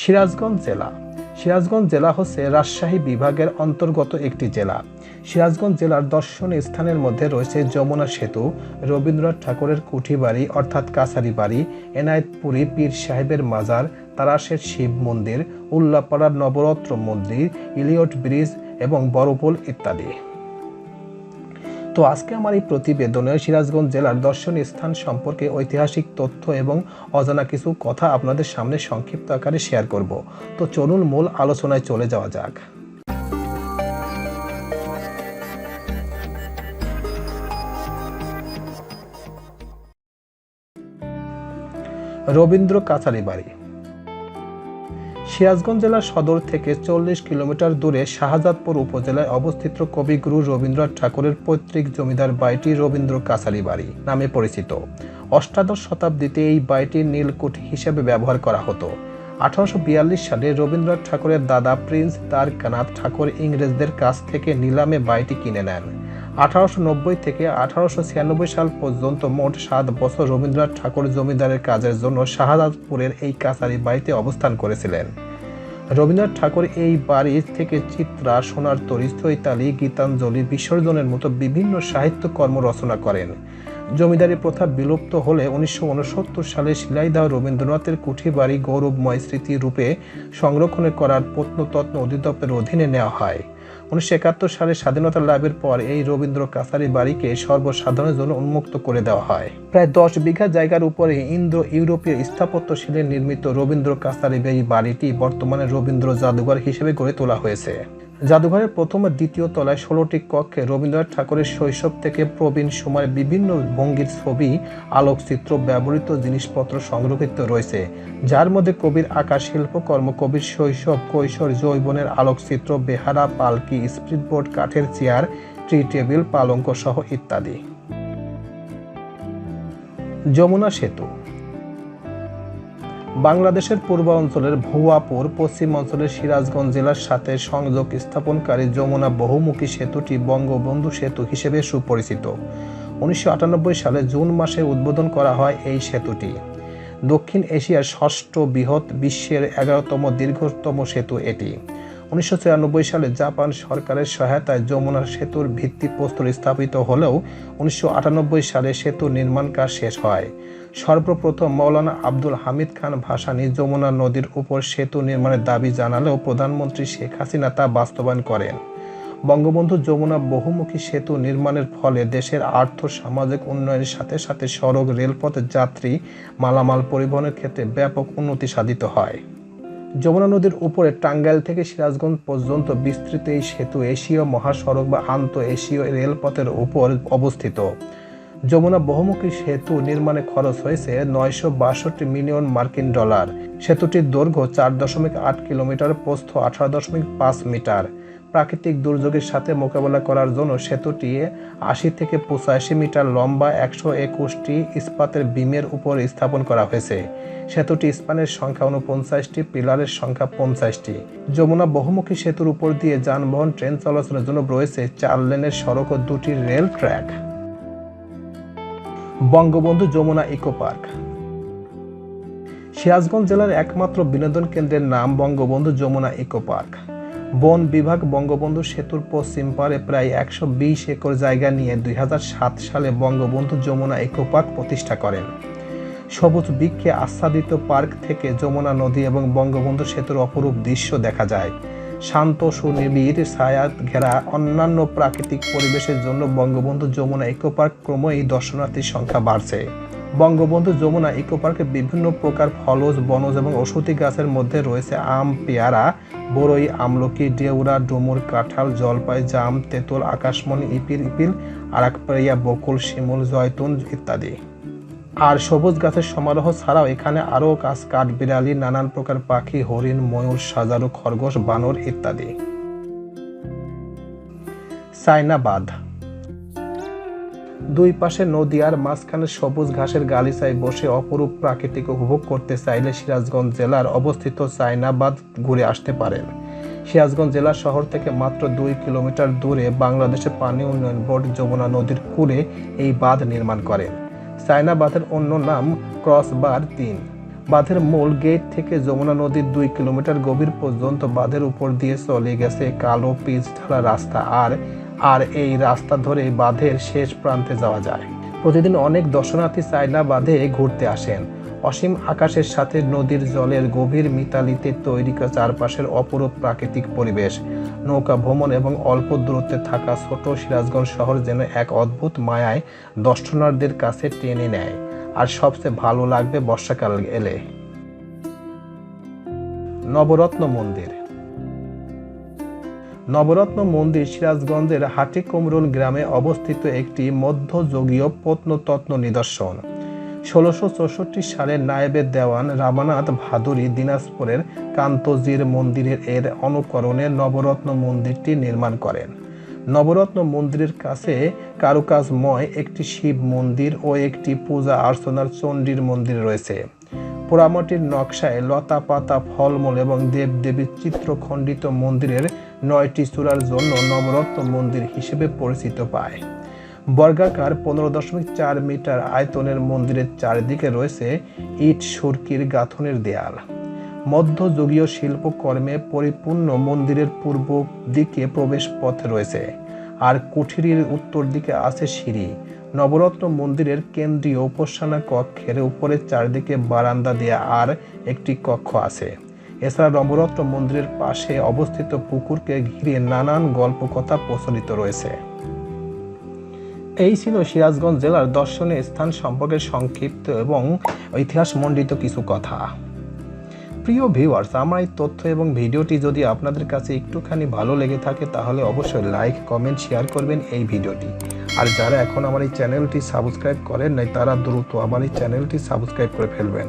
সিরাজগঞ্জ জেলা। সিরাজগঞ্জ জেলা হচ্ছে রাজশাহী বিভাগের অন্তর্গত একটি জেলা। সিরাজগঞ্জ জেলার দর্শনীয় স্থানের মধ্যে রয়েছে যমুনা সেতু, রবীন্দ্রনাথ ঠাকুরের কুঠিবাড়ি অর্থাৎ কাছারি বাড়ি এনায়েতপুরী পীর সাহেবের মাজার, তারাশের শিব মন্দির, উল্লাপাড়ার নবরত্ন মন্দির, ইলিয়ট ব্রিজ এবং বড়পোল ইত্যাদি। তো আজকে আমার এই প্রতিবেদনে সিরাজগঞ্জ জেলার দর্শনীয় স্থান সম্পর্কে ঐতিহাসিক তথ্য এবং অজানা কিছু কথা আপনাদের সামনে সংক্ষিপ্ত আকারে শেয়ার করব। তো চলুন মূল আলোচনায় চলে যাওয়া যাক। রবীন্দ্র কাছারি বাড়ি। সিরাজগঞ্জ জেলার সদর থেকে চল্লিশ কিলোমিটার দূরে শাহজাদপুর উপজেলায় অবস্থিত কবিগুরু রবীন্দ্রনাথ ঠাকুরের পৈতৃক জমিদার বাড়িটি রবীন্দ্র কাছারি বাড়ি নামে পরিচিত। অষ্টাদশ শতাব্দীতে এই বাড়িটি নীলকুঠ হিসেবে ব্যবহার করা হতো। আঠারোশো বিয়াল্লিশ সালে রবীন্দ্রনাথ ঠাকুরের দাদা প্রিন্স দ্বারকানাথ ঠাকুর ইংরেজদের কাছ থেকে নিলামে বাড়িটি কিনে নেন। আঠারোশো নব্বই থেকে আঠারোশো ছিয়ানব্বই সাল পর্যন্ত মোট সাত বছর রবীন্দ্রনাথ ঠাকুর জমিদারের কাজের জন্য শাহজাদপুরের এই কাছারি বাড়িতে অবস্থান করেছিলেন। রবীন্দ্রনাথ ঠাকুর এই বাড়ি থেকে চিত্রা, সোনার তরি চৈতালি গীতাঞ্জলি, বিসর্জনের মতো বিভিন্ন সাহিত্যকর্ম রচনা করেন। জমিদারি প্রথা বিলুপ্ত হলে উনিশশো উনসত্তর সালে শিলাইদাহ রবীন্দ্রনাথের কুঠি বাড়ি গৌরবময় স্মৃতি রূপে সংরক্ষণে করার প্রত্নতত্ত্ব অধিদপ্তরের অধীনে নেওয়া হয়। উনিশশো একাত্তর সালে স্বাধীনতা লাভের পর এই রবীন্দ্র কাছারি বাড়িকে সর্বসাধারণের জন্য উন্মুক্ত করে দেওয়া হয়। প্রায় দশ বিঘা জায়গার উপরে ইন্দ্র ইউরোপীয় স্থাপত্য শিলে নির্মিত রবীন্দ্র কাছারি এই বাড়িটি বর্তমানে রবীন্দ্র জাদুঘর হিসেবে গড়ে তোলা হয়েছে। জাদুঘরের প্রথম ও দ্বিতীয় তলায় ষোলোটি কক্ষে রবীন্দ্রনাথ ঠাকুরের শৈশব থেকে প্রবীণ সময়ের বিভিন্ন ভঙ্গির ছবি, আলোকচিত্র, ব্যবহৃত জিনিসপত্র সংরক্ষিত রয়েছে। যার মধ্যে কবির আঁকা শিল্পকর্ম কবির শৈশব, কৈশোর, যৌবনের আলোকচিত্র, বেহারা, পালকি, স্পিডবোর্ড, কাঠের চেয়ার, ট্রি টেবিল, পালঙ্ক সহ ইত্যাদি। যমুনা সেতু বাংলাদেশের পূর্ব অঞ্চলের ভুয়াপুর, পশ্চিম অঞ্চলের সিরাজগঞ্জ জেলার সাথে সংযোগ স্থাপনকারী যমুনা বহুমুখী সেতুটি বঙ্গবন্ধু সেতু হিসেবে সুপরিচিত। উনিশশো আটানব্বই সালে জুন মাসে উদ্বোধন করা হয় এই সেতুটি। দক্ষিণ এশিয়ার ষষ্ঠ বৃহৎ বিশ্বের এগারোতম দীর্ঘতম সেতু এটি। উনিশশো ছিয়ানব্বই সালে জাপান সরকারের সহায়তায় যমুনা সেতুর ভিত্তিপ্রস্তর স্থাপিত হলেও উনিশশো আটানব্বই সালে সেতু নির্মাণ কাজ শেষ হয়। সর্বপ্রথম মৌলানা আব্দুল হামিদ খান ভাসানী যমুনা নদীর উপর সেতু নির্মাণের দাবি জানালেও প্রধানমন্ত্রী শেখ হাসিনা তা বাস্তবায়ন করেন। বঙ্গবন্ধু যমুনা বহুমুখী সেতু নির্মাণের ফলে দেশের আর্থ, সামাজিক উন্নয়নের সাথে সাথে সড়ক, রেলপথ, যাত্রী, মালামাল পরিবহনের ক্ষেত্রে ব্যাপক উন্নতি সাধিত হয়। যমুনা নদীর উপরে টাঙ্গাইল থেকে সিরাজগঞ্জ পর্যন্ত বিস্তৃত এই সেতু এশীয় মহাসড়ক বা আন্ত এশীয় রেলপথের উপর অবস্থিত। যমুনা বহুমুখী সেতু নির্মাণে খরচ হয়েছে নয়শো বাষট্টি মিলিয়ন মার্কিন ডলার। সেতুটির দৈর্ঘ্য চার দশমিক আট কিলোমিটার, প্রস্থ আঠারো দশমিক পাঁচ মিটার। প্রাকৃতিক দুর্যোগের সাথে মোকাবেলা করার জন্য সেতুটি আশি থেকে পঁচাশি মিটার লম্বা একশো একুশটি ইস্পাতের বিমের উপর স্থাপন করা হয়েছে। সেতুটি স্পানের সংখ্যা উনপঞ্চাশটি পিলারের সংখ্যা পঞ্চাশটি। যমুনা বহুমুখী সেতুর উপর দিয়ে যানবাহন, ট্রেন চলাচলের জন্য রয়েছে চার লেনের সড়ক ও দুটি rail track. Bangabandhu Jamuna eco park. Sirajganj জেলার একমাত্র বিনোদন কেন্দ্রের নাম বঙ্গবন্ধু যমুনা ইকো পার্ক। বন বিভাগ বঙ্গবন্ধু সেতুর পশ্চিম পারে প্রায় একশো বিশ একর জায়গা নিয়ে দু হাজার সাত সালে বঙ্গবন্ধু যমুনা ইকো পার্ক প্রতিষ্ঠা করেন। সবুজ বৃক্ষে আচ্ছাদিত পার্ক থেকে যমুনা নদী এবং বঙ্গবন্ধু সেতুর অপরূপ দৃশ্য দেখা যায়। শান্ত, সুনিবিড়, ছায়াত ঘেরা অন্যান্য প্রাকৃতিক পরিবেশের জন্য বঙ্গবন্ধু যমুনা ইকো পার্ক ক্রমই দর্শনার্থীর সংখ্যা বাড়ছে। বঙ্গবন্ধু যমুনা ইকো পার্কে বিভিন্ন প্রকার ফলজ, বনজ এবং ওষুধি গাছের মধ্যে রয়েছে আম, পেয়ারা, বরই, আমলকি, ডেউরা, ডুমুর, কাঁঠাল, জলপাই, জাম, তেঁতুল, আকাশমণি, ইপিল ইপিল আরাকপাইয়া বকুল, শিমুল, জয়তুন ইত্যাদি। আর সবুজ গাছের সমারোহ ছাড়াও এখানে আরও গাছ কাঠ বিড়ালি নানান প্রকার পাখি, হরিণ, ময়ূর, সাজারু, খরগোশ, বানর ইত্যাদি। চায়না বাঁধ দুই পাশে নদী আর মাঝখানে সবুজ ঘাসের গালিচায় বসে অপরূপ প্রাকৃতিক উপভোগ করতে চাইলে সিরাজগঞ্জ জেলার অবস্থিত চায়নাবাদ ঘুরে আসতে পারেন। সিরাজগঞ্জ জেলা শহর থেকে মাত্র দুই কিলোমিটার দূরে বাংলাদেশের পানি উন্নয়ন বোর্ড যমুনা নদীর কূলে এই বাঁধ নির্মাণ করেন চায়না বাঁধের অন্য নাম ক্রস বার তিন। বাঁধের মূল গেট থেকে যমুনা নদীর দুই কিলোমিটার গভীর পর্যন্ত বাঁধের উপর দিয়ে চলে গেছে কালো পিচ ঢালা রাস্তা আর আর এই রাস্তা ধরে বাঁধের শেষ প্রান্তে যাওয়া যায়। প্রতিদিন অনেক দর্শনার্থী চাইনা বাঁধে ঘুরতে আসেন। অসীম আকাশের সাথে নদীর জলের গভীর মিতালিতে তৈরি চারপাশের অপরূপ প্রাকৃতিক পরিবেশ। নৌকা ভ্রমণ এবং অল্প দূরত্বে থাকা ছোট সিরাজগঞ্জ শহর যেন এক অদ্ভুত মায়ায় দর্শনার্থীদের কাছে টেনে নেয়। আর সবচেয়ে ভালো লাগবে বর্ষাকাল এলে। নবরত্ন মন্দির। নবরত্ন মন্দির সিরাজগঞ্জের হাটিকুমরুল গ্রামে অবস্থিত একটি মধ্যযুগীয় প্রত্নতত্ত্ব নিদর্শন। ষোলোশো চৌষট্টি সালে নায়েবের দেওয়ান রামানাথ ভাদুরী দিনাজপুরের কান্তজির মন্দিরের এর অনুকরণে নবরত্ন মন্দিরটি নির্মাণ করেন। নবরত্ন মন্দিরের কাছে কারুকাজময় একটি শিব মন্দির ও একটি পূজা অর্চনার চণ্ডীর মন্দির রয়েছে। পোড়ামাটির নকশায় লতা পাতা ফলমূল এবং দেবদেবীর চিত্রখণ্ডিত মন্দিরের নয়টি চূড়ার জন্য নবরত্ন মন্দির হিসেবে পরিচিত পায়। বর্গাকার পনেরো দশমিক চার মিটার আয়তনের মন্দিরের চারিদিকে রয়েছে ইট, সুরকির গাঁথনের দেয়াল। মধ্যযুগীয় শিল্পকর্মে পরিপূর্ণ মন্দিরের পূর্ব দিকে প্রবেশ পথ রয়েছে। আর কুঠিরির উত্তর দিকে আছে সিঁড়ি। নবরত্ন মন্দিরের কেন্দ্রীয় উপাসনা কক্ষের উপরে চারদিকে বারান্দা দেয়া আর একটি কক্ষ আছে। এছাড়া রমরত্ন মন্দিরের পাশে অবস্থিত পুকুরকে ঘিরে নানান গল্পকথা প্রচলিত রয়েছে। এই ছিল সিরাজগঞ্জ জেলার দর্শনীয় স্থান সম্পর্কে সংক্ষিপ্ত এবং ইতিহাস মণ্ডিত কিছু কথা। প্রিয় ভিউয়ার্স আমার এই তথ্য এবং ভিডিওটি যদি আপনাদের কাছে একটুখানি ভালো লেগে থাকে, তাহলে অবশ্যই লাইক কমেন্ট শেয়ার করবেন এই ভিডিওটি। আর যারা এখন আমার এই চ্যানেলটি সাবস্ক্রাইব করেন নাই, তারা দ্রুত আমার এই চ্যানেলটি সাবস্ক্রাইব করে ফেলবেন।